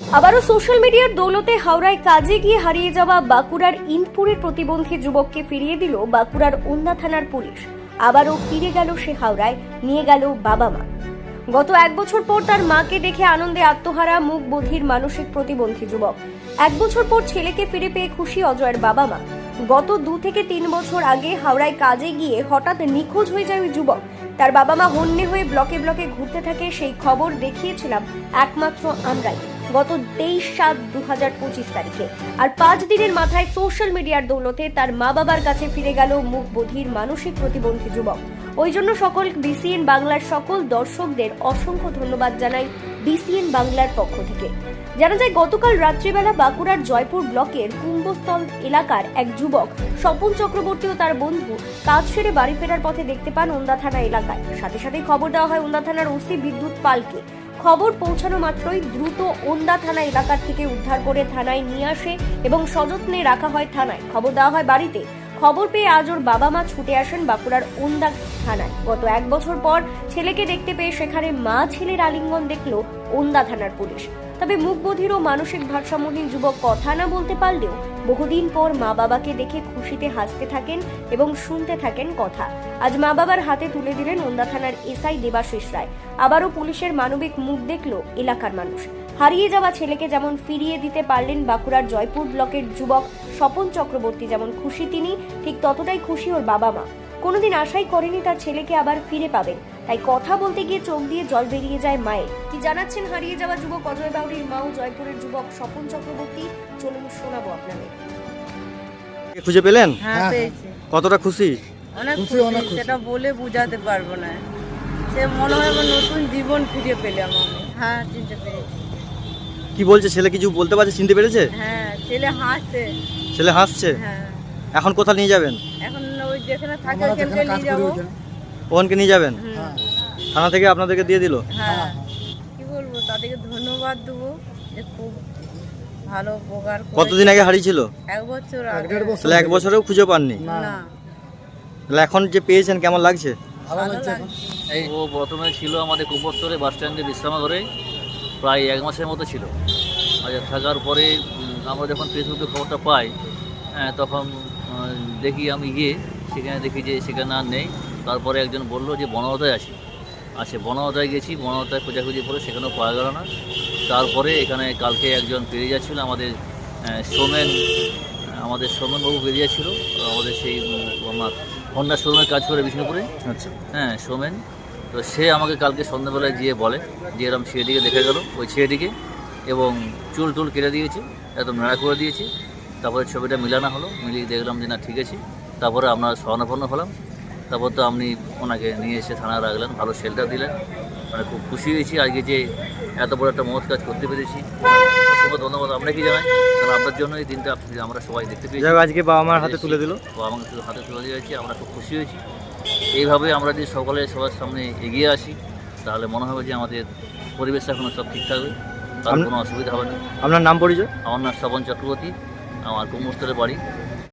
আবারও সোশ্যাল মিডিয়ার দৌলতে হাওড়ায় কাজে গিয়ে হারিয়ে যাওয়া বাঁকুড়ার ইন্দপুরের প্রতিবন্ধী যুবককে ফিরিয়ে দিল বাঁকুড়ার উন্না থানার পুলিশ। আবারও ফিরে গেল সে হাওড়ায়, নিয়ে গেল বাবা মা। গত এক বছর পর তার মাকে দেখে আনন্দে আত্মহারা মুখ বধির মানসিক প্রতিবন্ধী যুবক। এক বছর পর ছেলেকে ফিরে পেয়ে খুশি অজয়ের বাবা মা। গত দু থেকে তিন বছর আগে হাওড়ায় কাজে গিয়ে হঠাৎ নিখোঁজ হয়ে যায় ওই যুবক। তার বাবা মা হন্যে হয়ে ব্লকে ব্লকে ঘুরতে থাকে, সেই খবর দেখিয়েছিলাম একমাত্র আমরাই। গত তেইশ সাত দু হাজার পঁচিশ তারিখে। আর পাঁচ দিনের মাথায় সোশ্যাল মিডিয়ার দৌলতে তার মা বাবার কাছে ফিরে গেল মুখ বধির মানসিক প্রতিবন্ধী যুবক। ওই জন্য সকল বিসিএন বাংলার সকল দর্শকদের অসংখ্য ধন্যবাদ জানাই বিসিএন বাংলার পক্ষ থেকে। জানা যায়, গতকাল রাত্রিবেলা বাঁকুড়ার জয়পুর ব্লকের কুম্ভস্থল এলাকার এক যুবক স্বপন চক্রবর্তী ও তার বন্ধু কাজ সেরে বাড়ি ফেরার পথে দেখতে পান ওন্দা থানা এলাকায়। সাথে সাথে খবর দেওয়া হয়, ওন্দা থানার ওসি বিদ্যুৎ পালকে। খবর পৌঁছানো মাত্রই দ্রুত ওন্দা থানা এলাকার থেকে উদ্ধার করে থানায় নিয়ে আসে এবং সযত্নে রাখা হয় থানায়। খবর দেওয়া হয় বাড়িতে। খবর পেয়ে আজ ওর বাবা মা ছুটে আসেন বাঁকুড়ার ওন্দা থানায়। গত এক বছর পর ছেলেকে দেখতে পেয়ে সেখানে মা ছেলের আলিঙ্গন দেখল ওন্দা থানার পুলিশ। তবে মুখ বধির ও মানসিক ভারসাম্যহীন যুবক কথা না বলতে পারলেও বহুদিন পর মা বাবাকে দেখে খুশিতে হাসতে থাকেন এবং শুনতে থাকেন কথা। আজ মা বাবার হাতে তুলে দিলেন ওন্দা থানার এসআই দেবাশিস রায়। আবারও পুলিশের মানবিক মুখ দেখল এলাকার মানুষ। হারিয়ে যাওয়া ছেলেকে যেমন ফিরিয়ে দিতে পারলেন বাঁকুড়ার জয়পুর ব্লকের যুবক স্বপন চক্রবর্তী যেমন খুশি তিনি ঠিক ততটাই খুশি ওর বাবা মা। কোনোদিন আশাই করেনি তার ছেলেকে আবার ফিরে পাবেন। তাই কথা বলতে গিয়ে চোখ দিয়ে জল বেরিয়ে যায় মায়ের। কি জানাচ্ছেন হারিয়ে যাওয়া যুবক অজয় বাউরির মা ও জয়পুরের যুবক স্বপন চক্রবর্তী? চলুন শোনাবো আপনাদের। খুঁজে পেলেন? হ্যাঁ হ্যাঁ, পেয়েছি। কতটা খুশি? অনেক খুশি, খুশি অনেক খুশি। সেটা বলে বোঝাতে পারব না। সে মনে হয় আমার নতুন জীবন ফিরে পেলাম আমি হ্যাঁ চিনতে পেরেছি। কি বলছে? ছেলে কিছু বলতে পারছে? চিনতে পেরেছে? হ্যাঁ ছেলে হাসছে। ছেলে হাসছে? হ্যাঁ। এখন কোথায় নিয়ে যাবেন? এখন ওই যেখানে থাকে কাজ নিয়ে যাব। ওখানে নিয়ে যাবেন? হ্যাঁ। থানা থেকে আপনাদেরকে দিয়ে দিল? হ্যাঁ। কি বলব তাদেরকে ধন্যবাদ দেবো যে খুব ভালো উপকার কতদিন আগে হারিয়েছিল? এক বছর আগে। তাহলে এক বছরেও খুঁজে পাননি? না। না। তাহলে এখন যে পেয়েছেন কেমন লাগছে? ভালো লাগছে লাগছে। ও প্রথমে ছিল আমাদের কুপোত্তরে বাস স্ট্যান্ডে বিশ্রামাগারে। প্রায় এক মাসের মতো ছিল। আচ্ছা থাকার পরে আমরা যখন ফেসবুকে খবরটা পাই হ্যাঁ, তখন দেখি আমি গিয়ে সেখানে দেখি যে সেখানে আর নেই। তারপরে একজন বলল যে বনহতায় আছে। আচ্ছা বনহতায় গেছি বনহতায় খোঁজাখুঁজি করে সেখানেও পাওয়া গেল না। তারপরে এখানে কালকে একজন পেরিয়ে যাচ্ছিল আমাদের সোমেন আমাদের সোমেনবাবু বেরিয়ে যাচ্ছিল। আমাদের সেই আমার হন্ডা শোরুমে কাজ করে বিষ্ণুপুরে। আচ্ছা। হ্যাঁ সোমেন তো সে আমাকে কালকে সন্ধ্যাবেলায় গিয়ে বলে যে এরকম ছেলেটিকে দেখে গেল। ওই ছেলেটিকে এবং চুল টুল কেটে দিয়েছি, একদম মেড়া করে দিয়েছি। তারপরে ছবিটা মিলানো হলো, মিলিয়ে দেখলাম যে, না, ঠিক আছে। তারপরে আমরা স্বর্ণাপন্ন হলাম। তারপর তো আপনি ওনাকে নিয়ে এসে থানায় রাখলেন, ভালো শেল্টার দিলেন। মানে খুব খুশি হয়েছি। আজকে যে এত বড় একটা মহৎ কাজ করতে পেরেছি। অসংখ্য ধন্যবাদ আপনাকে জানাই। কারণ আপনার জন্য এই দিনটা আমরা সবাই দেখতে পেয়েছি। আজকে বাবা মার হাতে তুলে দিল। বাবা শুধু হাতে তুলে দিয়েছে। আমরা খুব খুশি হয়েছি। এইভাবে আমরা যদি সকলে সবার সামনে এগিয়ে আসি তাহলে মনে হবে যে আমাদের পরিবেশটা এখনও সব ঠিক থাকবে তার কোনো অসুবিধা হবে না। আপনার নাম পরিচয়? আমার নাম শ্রবণ চক্রবর্তী। আমার কুমস্তরের বাড়ি।